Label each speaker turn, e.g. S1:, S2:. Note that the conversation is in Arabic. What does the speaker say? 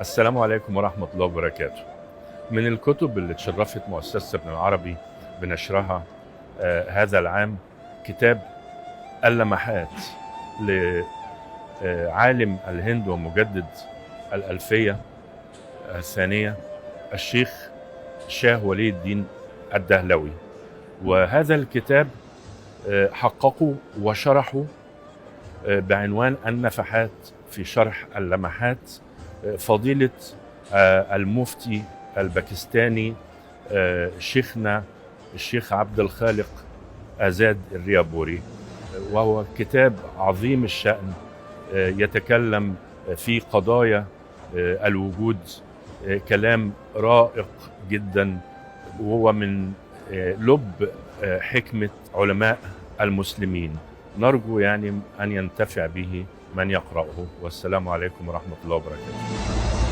S1: السلام عليكم ورحمة الله وبركاته. من الكتب اللي تشرفت مؤسسة ابن العربي بنشرها آه هذا العام كتاب اللمحات لعالم الهند ومجدد الألفية الثانية الشيخ شاه ولي الدين الدهلوي. وهذا الكتاب آه، حققوا وشرحوا آه، بعنوان النفحات في شرح اللمحات آه، فضيلة آه، المفتي الباكستاني آه، شيخنا الشيخ عبد الخالق آزاد الريابوري. وهو كتاب عظيم الشأن آه، يتكلم في قضايا الوجود كلام رائق جدا. وهو من لب حكمة علماء المسلمين. نرجو يعني أن ينتفع به من يقرأه. والسلام عليكم ورحمة الله وبركاته.